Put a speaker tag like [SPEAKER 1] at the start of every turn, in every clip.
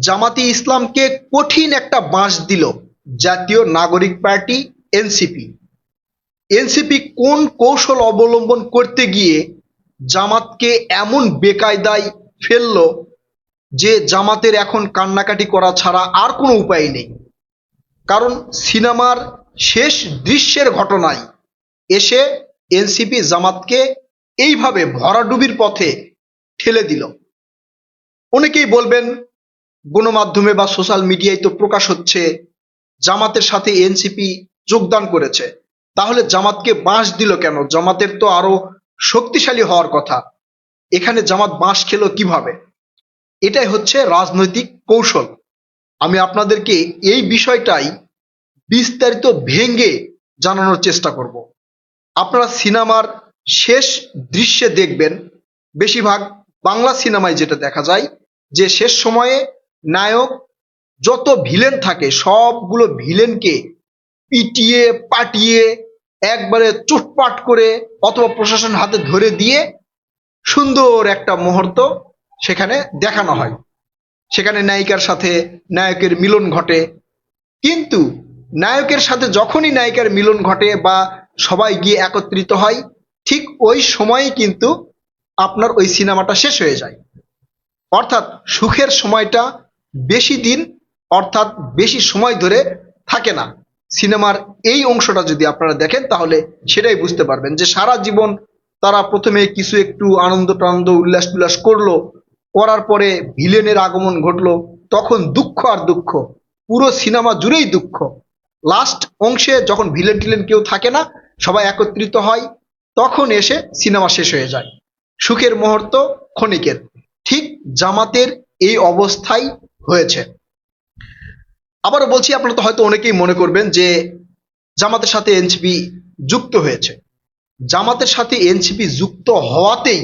[SPEAKER 1] জামাতি ইসলামকে কঠিন একটা বাঁশ দিল জাতীয় নাগরিক পার্টি, এনসিপি। এনসিপি কোন কৌশল অবলম্বন করতে গিয়ে জামাতকে এমন বেকায়দায় ফেলল যে জামাতের এখন কান্নাকাটি করা ছাড়া আর কোনো উপায় নেই। কারণ সিনেমার শেষ দৃশ্যের ঘটনায় এসে এনসিপি জামাতকে এইভাবে ভরাডুবির পথে ঠেলে দিল। অনেকেই বলবেন গণমাধ্যমে বা সোশ্যাল মিডিয়ায় তো প্রকাশ হচ্ছে, জামাতের সাথে এনসিপি যোগদান করেছে। তাহলে জামাতকে বাঁশ দিল কেন? জামাতের তো আরও শক্তিশালী হওয়ার কথা। এখানে জামাত বাঁশ খেলো কীভাবে? এটাই হচ্ছে রাজনৈতিক কৌশল। আমি আপনাদেরকে এই বিষয়টাই বিস্তারিত ভেঙে জানানোর চেষ্টা করব। আপনারা সিনেমার শেষ দৃশ্যে দেখবেন, বেশিরভাগ বাংলা সিনেমায় যেটা দেখা যায়, যে শেষ সময়ে নায়ক, যত ভিলেন থাকে, সবগুলো ভিলেনকে পিটিয়ে, পাটিয়ে, একবারে চুটপাট করে অথবা প্রশাসন হাতে ধরে দিয়ে সুন্দর একটা মুহূর্ত সেখানে দেখানো হয়। সেখানে নায়িকার সাথে নায়কের মিলন ঘটে। কিন্তু নায়কের সাথে যখনই নায়িকার মিলন ঘটে বা সবাই গিয়ে একত্রিত হয়, ঠিক ওই সময়ই কিন্তু আপনার ওই সিনেমাটা শেষ হয়ে যায়। অর্থাৎ সুখের সময়টা বেশি দিন, অর্থাৎ বেশি সময় ধরে থাকে না। সিনেমার এই অংশটা যদি আপনারা দেখেন, তাহলে সেটাই বুঝতে পারবেন যে সারা জীবন তারা প্রথমে কিছু একটু আনন্দ টানন্দ, উল্লাস টুল্লাস করল, করার পরে ভিলেনের আগমন ঘটলো, তখন দুঃখ আর দুঃখ। পুরো সিনেমা জুড়েই দুঃখ। লাস্ট অংশে যখন ভিলেন টিলেন কেউ থাকে না, সবাই একত্রিত হয়, তখন এসে সিনেমা শেষ হয়ে যায়। সুখের মুহূর্ত ক্ষণিকের। ঠিক জামাতের এই অবস্থাই হয়েছে। আবারও বলছি, আপনারা তো হয়তো অনেকেই মনে করবেন যে জামাতের সাথে এনসিপি যুক্ত হয়েছে। জামাতের সাথে এনসিপি যুক্ত হওয়াতেই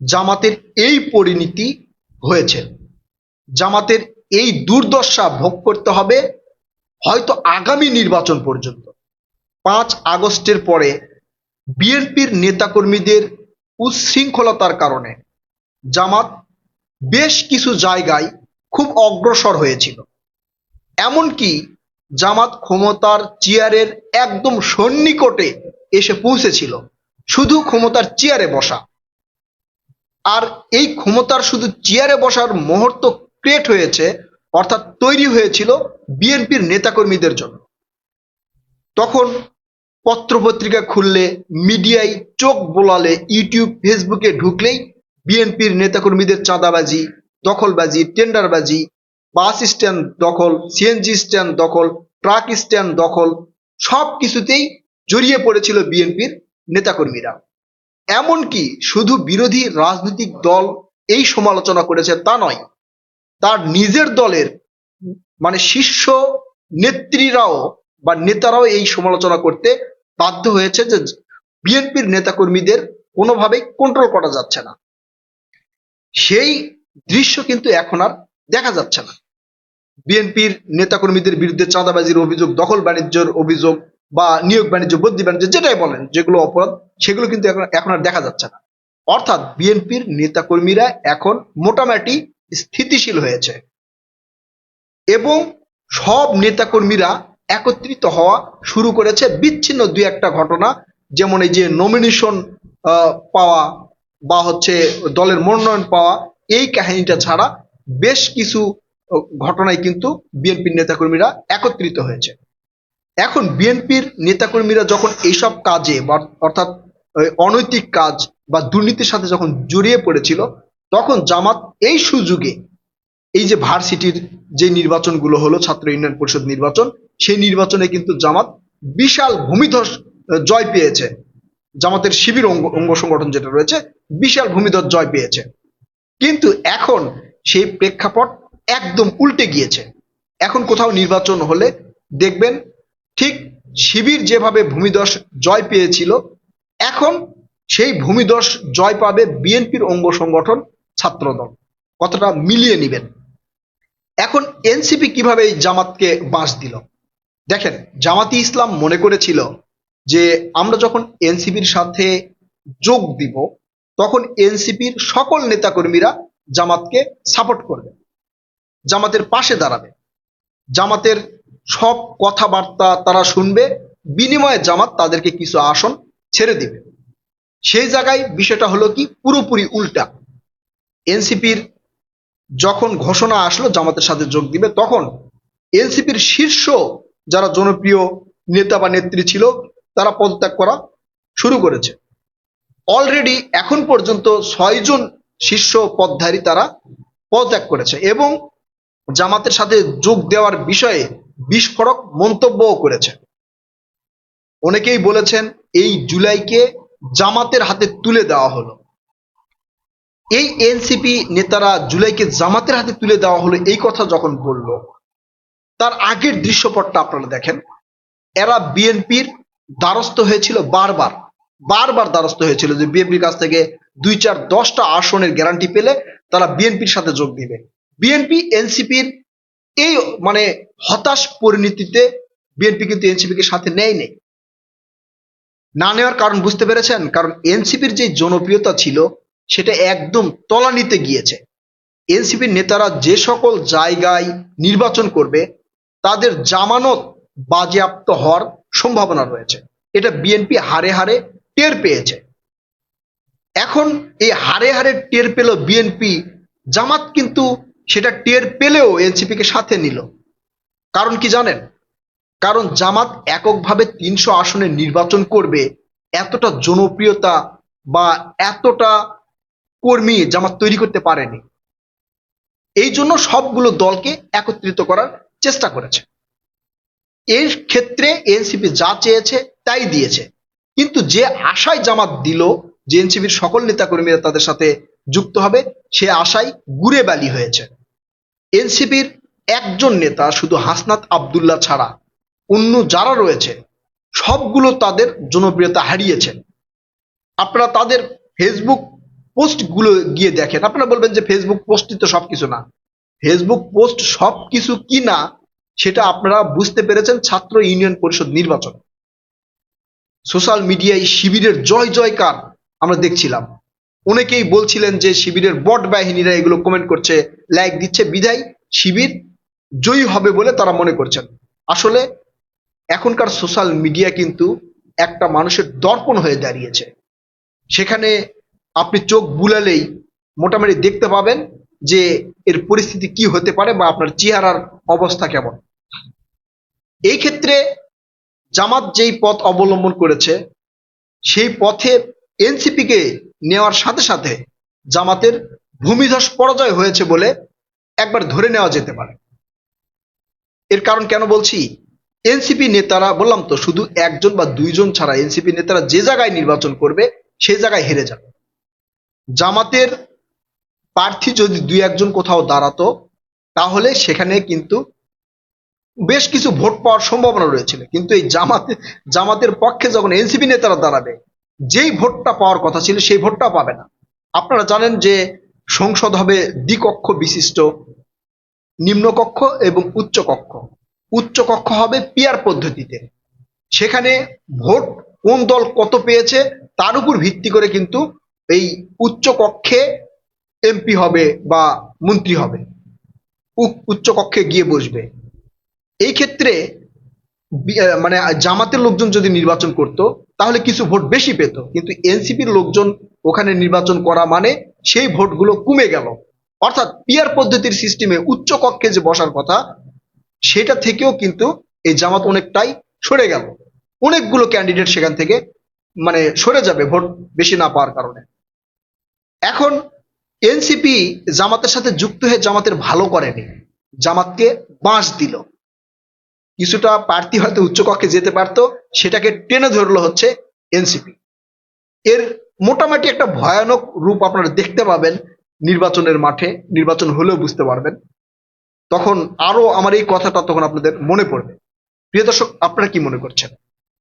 [SPEAKER 1] জামাতের এই পরিণতি হয়েছে। জামাতের এই দুর্দশা ভোগ করতে হবে, হয়তো আগামী নির্বাচন পর্যন্ত। পাঁচ আগস্টের পরে বিএনপির নেতাকর্মীদের উচ্ছৃঙ্খলতার কারণে জামাত বেশ কিছু জায়গায় খুব অগ্রসর হয়েছিল। এমনকি জামাত ক্ষমতার চেয়ারের একদম সন্নিকটে এসে পৌঁছেছিল, শুধু ক্ষমতার চেয়ারে বসা। আর এই ক্ষমতার শুধু চেয়ারে বসার মুহূর্ত ক্রিয়েট হয়েছে, অর্থাৎ তৈরি হয়েছিল বিএনপির নেতাকর্মীদের জন্য। তখন পত্রপত্রিকা খুললে, মিডিয়ায় চোখ বোলালে, ইউটিউব, ফেসবুকে ঢুকলেই বিএনপির নেতাকর্মীদের চাঁদাবাজি দখলবাজি, টেন্ডারবাজি, বাস স্ট্যান্ড দখল, সিএনজি স্ট্যান্ড দখল, ট্রাক স্ট্যান্ড দখল, সব কিছুতেই জড়িয়ে পড়েছিল বিএনপির নেতাকর্মীরা। এমনকি শুধু বিরোধী রাজনৈতিক দল এই সমালোচনা করেছে তা নয়, তার নিজের দলের মানে শীর্ষ নেত্রীরাও বা নেতারাও এই সমালোচনা করতে বাধ্য হয়েছে যে বিএনপির নেতাকর্মীদের কোনোভাবেই কন্ট্রোল করা যাচ্ছে না। সেই দৃশ্য কিন্তু এখন আর দেখা যাচ্ছে না। বিএনপির নেতাকর্মীদের বিরুদ্ধে চাঁদাবাজির অভিযোগ, দখল বাণিজ্যের অভিযোগ বা নিয়োগ বাণিজ্য, বদলি বাণিজ্য, যেটাই বলেন, যেগুলো অপরাধ, সেগুলো কিন্তু এখন এখন আর দেখা যাচ্ছে না। অর্থাৎ বিএনপির নেতাকর্মীরা এখন মোটামুটি স্থিতিশীল হয়েছে এবং সব নেতাকর্মীরা একত্রিত হওয়া শুরু করেছে বিচ্ছিন্ন দুই একটা ঘটনা, যেমন এই যে নমিনেশন পাওয়া বা হচ্ছে দলের মনোনয়ন পাওয়া এই কাহিনীটা ছাড়া বেশ কিছু ঘটনায় কিন্তু বিএনপির নেতাকর্মীরা একত্রিত হয়েছে। এখন বিএনপির নেতাকর্মীরা যখন এইসব কাজে অর্থাৎ অনৈতিক কাজ বা দুর্নীতির সাথে যখন জড়িয়ে পড়েছিল, তখন জামাত এই সুযোগে এই যে ভার্সিটির যে নির্বাচনগুলো হলো, ছাত্র ইউনিয়ন পরিষদ নির্বাচন, সেই নির্বাচনে কিন্তু জামাত বিশাল ভূমিধস জয় পেয়েছে। জামাতের শিবির অঙ্গ অঙ্গ সংগঠন যেটা রয়েছে, বিশাল ভূমিধস জয় পেয়েছে। কিন্তু এখন সেই প্রেক্ষাপট একদম উল্টে গিয়েছে। এখন কোথাও নির্বাচন হলে দেখবেন ঠিক শিবির যেভাবে ভূমিদশ জয় পেয়েছিল, এখন সেই ভূমিদশ জয় পাবে বিএনপির অঙ্গ সংগঠন ছাত্রদল। কতটা মিলিয়ে নেবেন। এখন এনসিপি কীভাবে এই জামাতকে বাঁশ দিল? দেখেন, জামাতি ইসলাম মনে করেছিল যে আমরা যখন এনসিপির সাথে যোগ দিব তখন এনসিপির সকল নেতাকর্মীরা জামাতকে সাপোর্ট করবে। জামাতের পাশে দাঁড়াবে। জামাতের সব কথাবার্তা তারা শুনবে। বিনিময়ে জামাত তাদেরকে কিছু আসন ছেড়ে দিবে। সেই জায়গায় বিষয়টা হলো কি? পুরোপুরি উল্টা। এনসিপির যখন ঘোষণা আসলো, জামাতের সাথে যোগ দিবে, তখন এনসিপির শীর্ষ যারা জনপ্রিয় নেতা বা নেত্রী ছিল, তারা পদত্যাগ করা শুরু করেছে। অলরেডি এখন পর্যন্ত ছয়জন শীর্ষ পদধারী তারা পদত্যাগ করেছে এবং জামাতের সাথে যোগ দেওয়ার বিষয়ে বিস্ফোরক মন্তব্যও করেছে। অনেকেই বলেছেন এই জুলাইকে জামাতের হাতে তুলে দেওয়া হলো। এই এনসিপি নেতারা জুলাইকে জামাতের হাতে তুলে দেওয়া হলো এই কথা যখন বলল, তার আগের দৃশ্যপটটা আপনারা দেখেন। এরা বিএনপির দ্বারস্থ হয়েছিল বারবার। বারবার দ্বারস্থ হয়েছিল যে বিএনপির কাছ থেকে দুই চার দশটা আসনের গ্যারান্টি পেলে তারা বিএনপির সাথে যোগ দিবে। বিএনপি, এনসিপির এই মানে হতাশ পরিণতিতে বিএনপি কিন্তু এনসিপিকে সাথে নেয় নেই না নেওয়ার কারণ বুঝতে পেরেছেন? কারণ এনসিপির যে জনপ্রিয়তা ছিল, সেটা একদম তলানিতে গিয়েছে। এনসিপির নেতারা যে সকল জায়গায় নির্বাচন করবে, তাদের জামানত বাজেয়াপ্ত হওয়ার সম্ভাবনা রয়েছে। এটা বিএনপি হারে হারে টের পেয়েছে। এখন এই হারে হারে টের পেল বিএনপি জামাত কিন্তু সেটা টের পেলেও এনসিপিকে সাথে নিল। কারণ কি জানেন? কারণ জামাত এককভাবে তিনশো আসনে নির্বাচন করবে, এতটা জনপ্রিয়তা বা এতটা কর্মী জামাত তৈরি করতে পারেনি। এই জন্য সবগুলো দলকে একত্রিত করার চেষ্টা করেছে। এর ক্ষেত্রে এনসিপি যা চেয়েছে তাই দিয়েছে। কিন্তু যে আশায় জামাত দিল, যে এনসিপির সকল নেতাকর্মীরা তাদের সাথে যুক্ত হবে, সে আশায় গুড়ে বালি হয়েছে। এনসিপির একজন নেতা শুধু হাসনাত আবদুল্লাহ ছাড়া, অন্য যারা রয়েছে, সবগুলো তাদের জনপ্রিয়তা হারিয়েছে। আপনারা তাদের ফেসবুক পোস্টগুলো গিয়ে দেখেন। আপনারা বলবেন যে ফেসবুক পোস্টই তো সবকিছু না। ফেসবুক পোস্ট সবকিছু কি না, সেটা আপনারা বুঝতে পেরেছেন ছাত্র ইউনিয়ন পরিষদ নির্বাচন। সোশ্যাল মিডিয়ায় শিবিরের জয় জয়কার আমরা দেখছিলাম। অনেকেই বলছিলেন যে শিবিরের বট বাহিনীরা এগুলো কমেন্ট করছে লাইক দিচ্ছে বিধায় শিবির জয়ী হবে বলে তারা মনে করছেন। আসলে এখনকার সোশ্যাল মিডিয়া কিন্তু একটা মানুষের দর্পণ হয়ে দাঁড়িয়েছে। সেখানে আপনি চোখ বুলালেই মোটামুটি দেখতে পাবেন যে এর পরিস্থিতি কি হতে পারে বা আপনার চেহারার অবস্থা কেমন। এই ক্ষেত্রে জামাত যেই পথ অবলম্বন করেছে, সেই পথে এনসিপিকে নেওয়ার সাথে সাথে জামাতের ভূমিধস পরাজয় হয়েছে বলে একবার ধরে নেওয়া যেতে পারে। এর কারণ কেন বলছি? এনসিপি নেতারা, বললাম তো, শুধু একজন বা দুইজন ছাড়া এনসিপি নেতারা যে জায়গায় নির্বাচন করবে, সেই জায়গায় হেরে যাবে। জামাতের প্রার্থী যদি দুই একজন কোথাও দাঁড়াতো, তাহলে সেখানে কিন্তু বেশ কিছু ভোট পাওয়ার সম্ভাবনা রয়েছিল। কিন্তু এই জামাতে, জামাতের পক্ষে যখন এনসিপি নেতারা দাঁড়াবে, যেই ভোটটা পাওয়ার কথা ছিল সেই ভোটটা পাবে না। আপনারা জানেন যে সংসদ হবে দ্বিকক্ষ বিশিষ্ট, নিম্নকক্ষ এবং উচ্চকক্ষ। উচ্চকক্ষ হবে পিয়ার পদ্ধতিতে। সেখানে ভোট কোন দল কত পেয়েছে তার উপর ভিত্তি করে কিন্তু এই উচ্চ কক্ষে এমপি হবে বা মন্ত্রী হবে। উ- উচ্চ কক্ষে গিয়ে বসবে। এই ক্ষেত্রে মানে জামাতের লোকজন যদি নির্বাচন করত, তাহলে কিছু ভোট বেশি পেত। কিন্তু এনসিপির লোকজন ওখানে নির্বাচন করা মানে সেই ভোটগুলো কমে গেল। অর্থাৎ পিয়ার পদ্ধতির সিস্টেমে উচ্চ কক্ষে যে বসার কথা, সেটা থেকেও কিন্তু এই জামাত অনেকটাই সরে গেল। অনেকগুলো ক্যান্ডিডেট সেখান থেকে মানে সরে যাবে ভোট বেশি না পাওয়ার কারণে। এখন এনসিপি জামাতের সাথে যুক্ত হয়ে জামাতের ভালো করেনি। জামাতকে বাঁশ দিল। কিছুটা প্রার্থী হয়তো উচ্চকক্ষে যেতে পারতো, সেটাকে টেনে ধরলো হচ্ছে এনসিপি। এর মোটামুটি একটা ভয়ানক রূপ আপনারা দেখতে পাবেন নির্বাচনের মাঠে, নির্বাচন হলেও বুঝতে পারবেন। তখন আরও আমার এই কথাটা তখন আপনাদের মনে পড়বে। প্রিয় দর্শক, আপনারা কি মনে করছেন?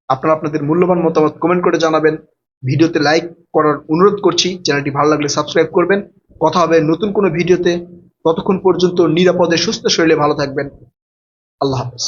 [SPEAKER 1] আপনারা আপনাদের মূল্যবান মতামত কমেন্ট করে জানাবেন। ভিডিওতে লাইক করার অনুরোধ করছি। চ্যানেলটি ভালো লাগলে সাবস্ক্রাইব করবেন। কথা হবে নতুন কোনো ভিডিওতে। ততক্ষণ পর্যন্ত নিরাপদে, সুস্থ শরীরে ভালো থাকবেন। আল্লাহ হাফেজ।